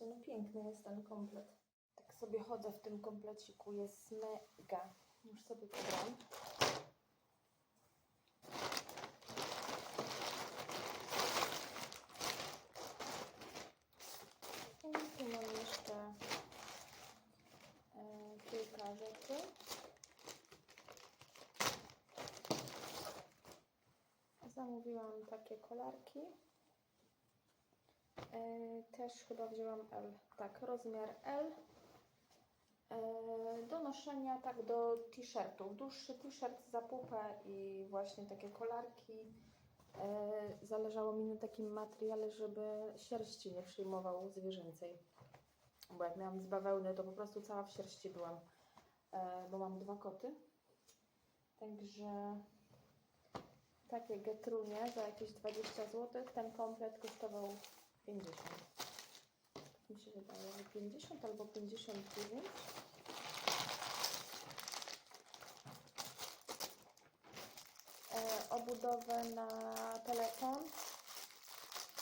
No piękny jest ten komplet. Tak sobie chodzę w tym kompleciku, jest mega. Już sobie pobrałam. I tu mam jeszcze e, kilka rzeczy. Zamówiłam takie kolarki. E, też chyba wzięłam L. Tak, rozmiar L. E, do noszenia, tak do t-shirtów. Dłuższy t-shirt za pupę i właśnie takie kolarki. E, zależało mi na takim materiale, żeby sierści nie przyjmował zwierzęcej. Bo jak miałam z bawełny, to po prostu cała w sierści byłam. Bo mam dwa koty. Także takie getrunie za jakieś 20 zł. Ten komplet kosztował 50. Tak mi się wydaje, że 50 albo 59. E, obudowę na telefon.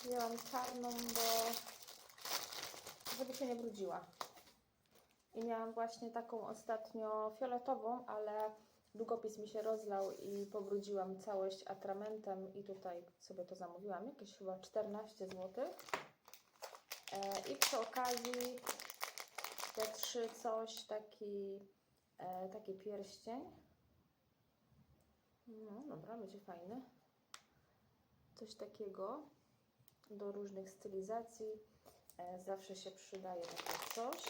Wzięłam czarną, bo żeby się nie brudziła. I miałam właśnie taką ostatnio fioletową, ale długopis mi się rozlał i pobrudziłam całość atramentem i tutaj sobie to zamówiłam, jakieś chyba 14 zł. E, I przy okazji te trzy coś, taki, e, taki pierścień. No dobra, będzie fajny. Coś takiego do różnych stylizacji. E, zawsze się przydaje takie coś.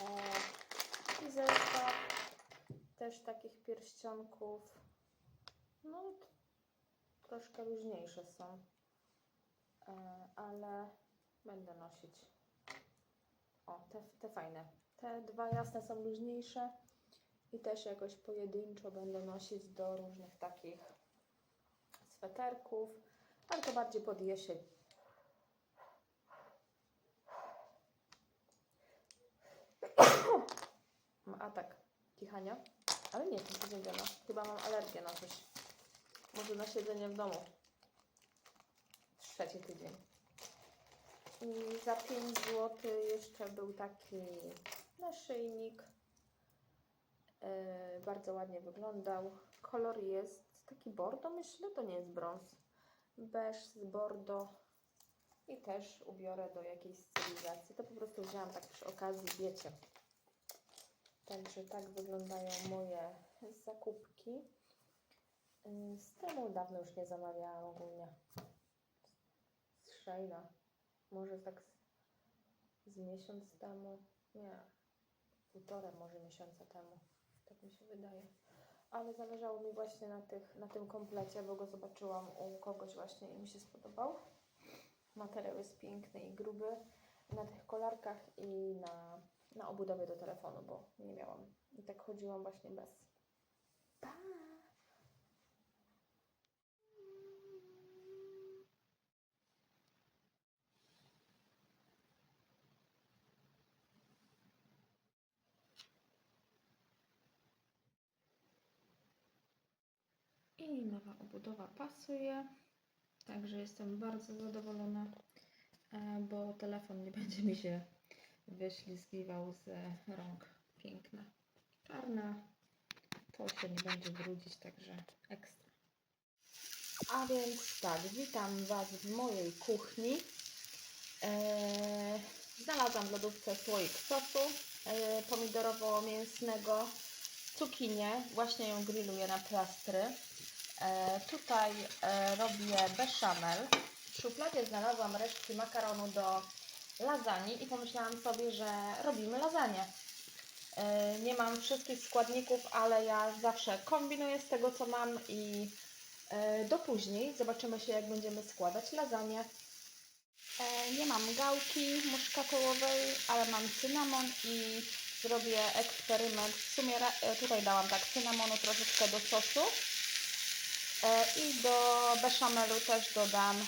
E, I zestaw też takich pierścionków. No, troszkę luźniejsze są, e, ale będę nosić. O, te, te fajne. Te dwa jasne są luźniejsze i też jakoś pojedynczo będę nosić do różnych takich sweterków, ale to bardziej pod jesień. Mam atak kichania, ale nie, się no. Chyba mam alergię na coś. Może na siedzenie w domu. Trzeci tydzień. I za 5 zł jeszcze był taki naszyjnik. Yy, bardzo ładnie wyglądał. Kolor jest taki bordo, myślę, to nie jest brąz. Beż z bordo. I też ubiorę do jakiejś stylizacji. To po prostu wzięłam tak przy okazji, wiecie. Także tak wyglądają moje zakupki. Yy, Z temu dawno już nie zamawiałam ogólnie. Z Sheina. Może tak z, z miesiąc temu. Nie. Półtora może miesiąca temu. Tak mi się wydaje. Ale zależało mi właśnie na, tych, na tym komplecie, bo go zobaczyłam u kogoś właśnie i mi się spodobał. Materiał jest piękny i gruby. Na tych kolarkach i na, na obudowie do telefonu, bo nie miałam. I tak chodziłam właśnie bez. Pa! I nowa obudowa pasuje. Także jestem bardzo zadowolona, e, bo telefon nie będzie mi się wyślizgiwał z rąk. Piękna. Czarna. To się nie będzie brudzić, także ekstra. A więc tak, witam Was w mojej kuchni. Eee, znalazłam w lodówce słoik sosu e, pomidorowo-mięsnego, cukinię, właśnie ją grilluję na plastry. E, tutaj e, robię beszamel. W szufladzie znalazłam resztki makaronu do lasagne i pomyślałam sobie, że robimy lasagne. E, nie mam wszystkich składników, ale ja zawsze kombinuję z tego, co mam i e, do później zobaczymy się, jak będziemy składać lasagne. E, nie mam gałki muszkatołowej, ale mam cynamon i zrobię eksperyment. W sumie tutaj dałam tak cynamonu troszeczkę do sosu. I do beszamelu też dodam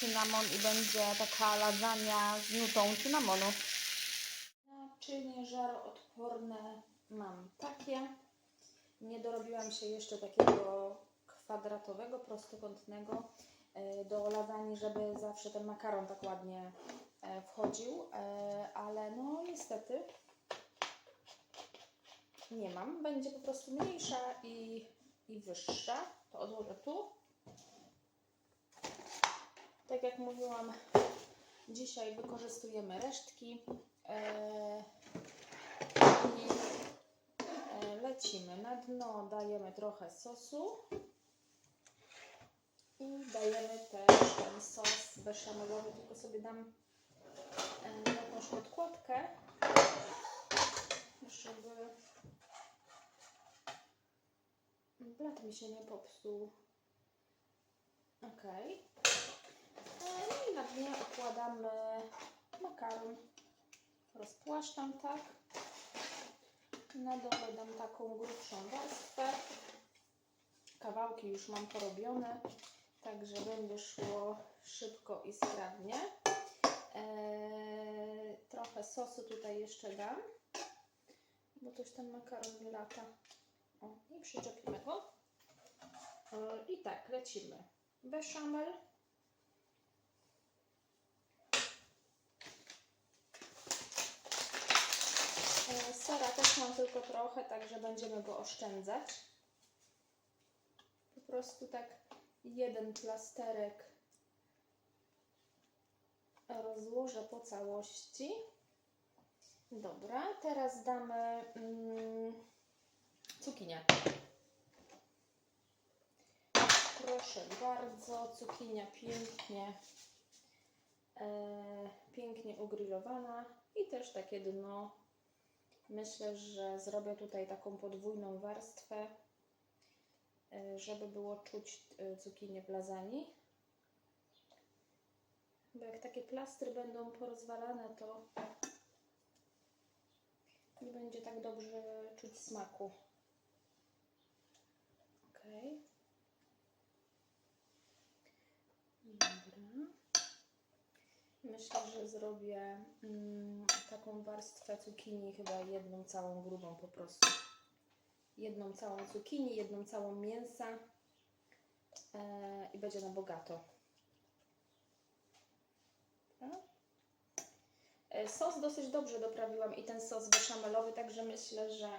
cynamon i będzie taka lasagna z nutą cynamonu. Naczynie żaroodporne mam takie. Nie dorobiłam się jeszcze takiego kwadratowego, prostokątnego e, do lasagne, żeby zawsze ten makaron tak ładnie e, wchodził, e, ale no niestety nie mam. Będzie po prostu mniejsza i, i wyższa. To odłożę tu. Tak jak mówiłam, dzisiaj wykorzystujemy resztki e, i e, lecimy na dno, dajemy trochę sosu i dajemy też ten sos beszamelowy, tylko sobie dam e, jakąś podkładkę, żeby blat mi się nie popsuł. Ok. No i na dnie układamy makaron. Rozpłaszczam tak. Na dole dam taką grubszą warstwę. Kawałki już mam porobione, także będzie szło szybko i sprawnie. Eee, trochę sosu tutaj jeszcze dam, bo też ten makaron mi lata. O, i przyczepimy go. Eee, I tak, lecimy. Beszamel. Eee, Sera też mam tylko trochę, także będziemy go oszczędzać. Po prostu tak jeden plasterek rozłożę po całości. Dobra, teraz damy mm, cukinię. Proszę bardzo, cukinia pięknie, e, pięknie ugrillowana i też takie dno. Myślę, że zrobię tutaj taką podwójną warstwę, e, żeby było czuć e, cukinię w. Bo jak takie plastry będą porozwalane, to nie będzie tak dobrze czuć smaku. Ok. Dobra. Myślę, że zrobię mm, taką warstwę cukinii, chyba jedną całą grubą po prostu. Jedną całą cukinii, jedną całą mięsa e, i będzie na bogato. E, Sos dosyć dobrze doprawiłam i ten sos beszamelowy, także myślę, że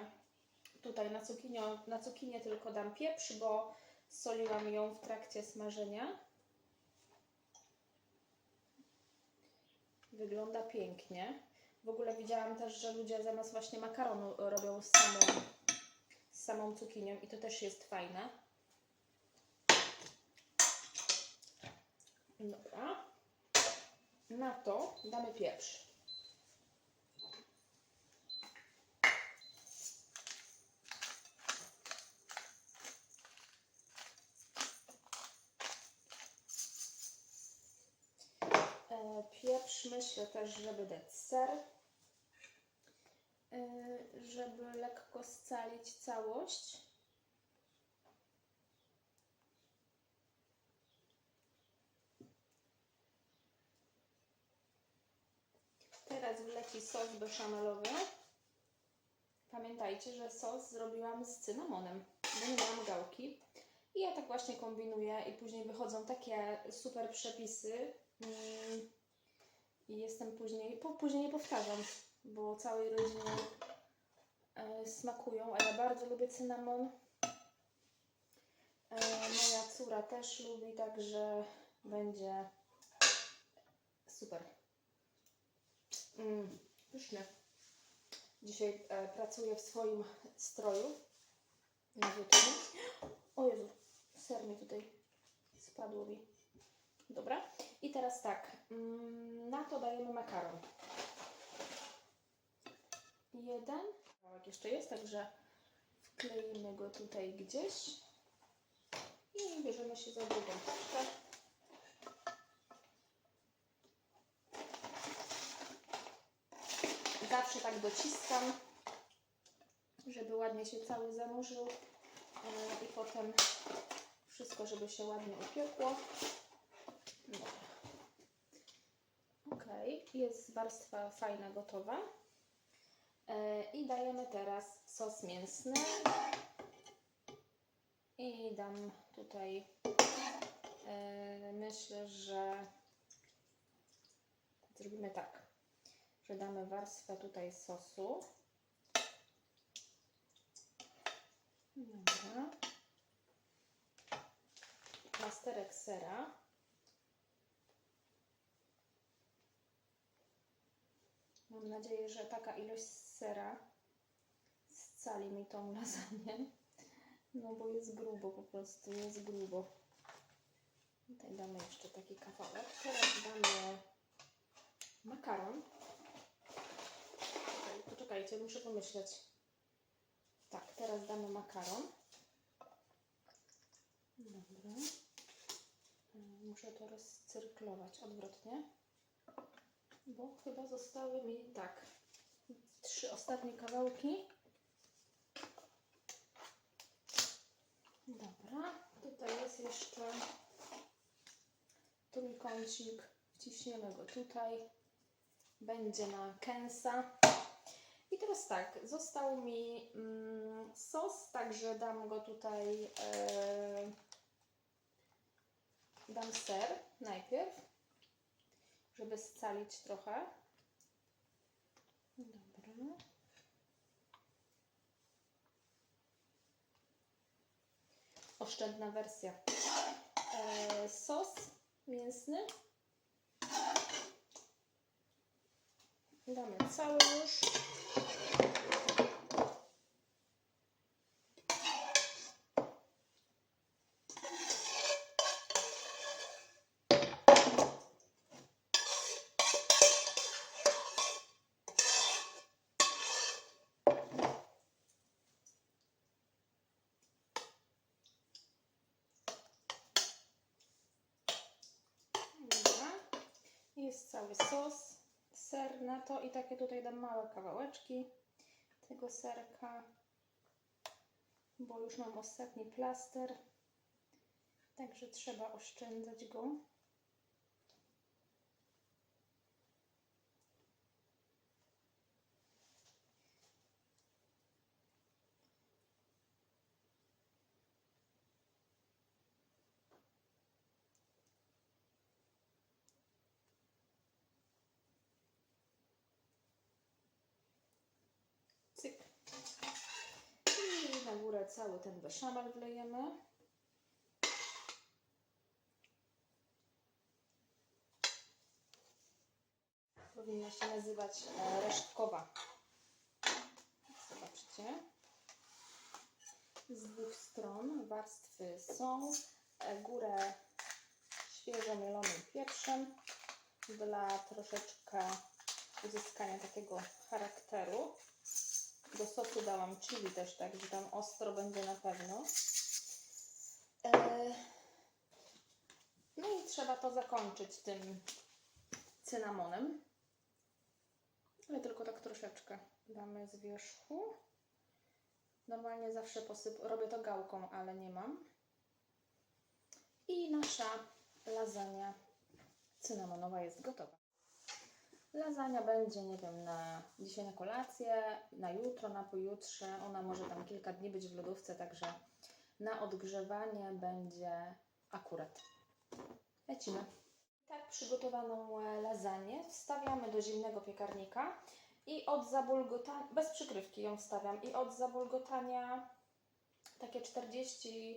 tutaj na cukinię, na cukinię tylko dam pieprz, bo soliłam ją w trakcie smażenia. Wygląda pięknie. W ogóle widziałam też, że ludzie zamiast właśnie makaronu robią z samą, z samą cukinią i to też jest fajne. Dobra. Na to damy pieprz. E, Pieprz myślę też, żeby dać ser, e, żeby lekko scalić całość. Teraz wleci sos beszamelowy. Pamiętajcie, że sos zrobiłam z cynamonem, bo nie miałam gałki. I ja tak właśnie kombinuję i później wychodzą takie super przepisy. Mm, I jestem później, po, później nie powtarzam, bo całej rodzinie e, smakują, a ja bardzo lubię cynamon. E, moja córa też lubi, także będzie super. Mm, pyszne. Dzisiaj e, pracuję w swoim stroju. O Jezu, ser mi tutaj spadło mi. Dobra. I teraz tak, mm, na to dajemy makaron. Jeden. Kawałek jeszcze jest, także wkleimy go tutaj gdzieś. I bierzemy się za drugą puszkę. Zawsze tak dociskam, żeby ładnie się cały zanurzył e, i potem wszystko, żeby się ładnie upiekło. Dobra. Ok, jest warstwa fajna, gotowa. E, I dajemy teraz sos mięsny. I dam tutaj, e, myślę, że Zrobimy tak, że damy warstwę tutaj sosu. Dobra. Sera. Mam nadzieję, że taka ilość sera scali mi tą lasagne. No bo jest grubo, po prostu jest grubo. Tutaj damy jeszcze taki kawałek. Teraz damy makaron. Czekaj, Poczekajcie, muszę pomyśleć. Tak, teraz damy makaron. Dobra. E, Muszę to rozcyrklować odwrotnie. Bo chyba zostały mi tak. Trzy ostatnie kawałki. Dobra, tutaj jest jeszcze trójkącik. Wciśniemy go tutaj. Będzie na kęsa. I teraz tak, został mi mm, sos, także dam go tutaj. E, dam ser najpierw, żeby scalić trochę. Dobra. Oszczędna wersja. E, sos mięsny. Damy cały już. Dobra. Jest cały sos, ser na to i takie tutaj dam małe kawałeczki tego serka, bo już mam ostatni plaster, także trzeba oszczędzać go. I na górę cały ten beszamel wlejemy. Powinna się nazywać e, resztkowa. Zobaczcie. Z dwóch stron warstwy są. E, Górę świeżo mielonym pieprzem dla troszeczkę uzyskania takiego charakteru. Do sosu dałam chili też, tak, że tam ostro będzie na pewno. E, No i trzeba to zakończyć tym cynamonem. Ale tylko tak troszeczkę damy z wierzchu. Normalnie zawsze posyp... robię to gałką, ale nie mam. I nasza lasagna cynamonowa jest gotowa. Lasagna będzie, nie wiem, na dzisiaj na kolację, na jutro, na pojutrze. Ona może tam kilka dni być w lodówce, także na odgrzewanie będzie akurat. Lecimy. Tak przygotowaną e, lasagne wstawiamy do zimnego piekarnika i od zabulgotania, bez przykrywki ją wstawiam, i od zabulgotania takie 40-50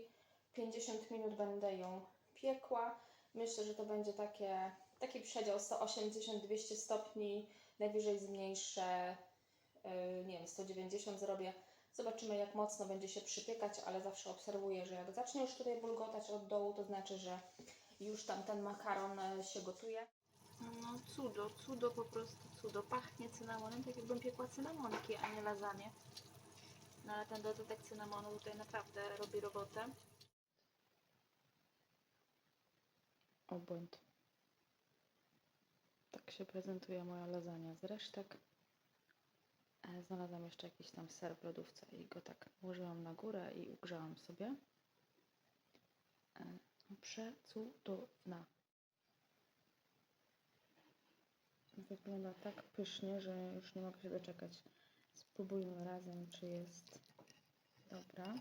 minut będę ją piekła. Myślę, że to będzie takie, taki przedział 180-200 stopni, najwyżej zmniejszę, yy, nie wiem, 190 zrobię. Zobaczymy, jak mocno będzie się przypiekać, ale zawsze obserwuję, że jak zacznie już tutaj bulgotać od dołu, to znaczy, że już tam ten makaron e, się gotuje. No cudo, cudo, po prostu cudo. Pachnie cynamonem, tak jakbym piekła cynamonki, a nie lasagne. No ale ten dodatek cynamonu tutaj naprawdę robi robotę. Obłęd. Tak się prezentuje moja lasagna z resztek. E, Znalazłam jeszcze jakiś tam ser w lodówce i go tak włożyłam na górę i ugrzałam sobie. E, Przecudowna. Wygląda tak pysznie, że już nie mogę się doczekać. Spróbujmy razem, czy jest dobra.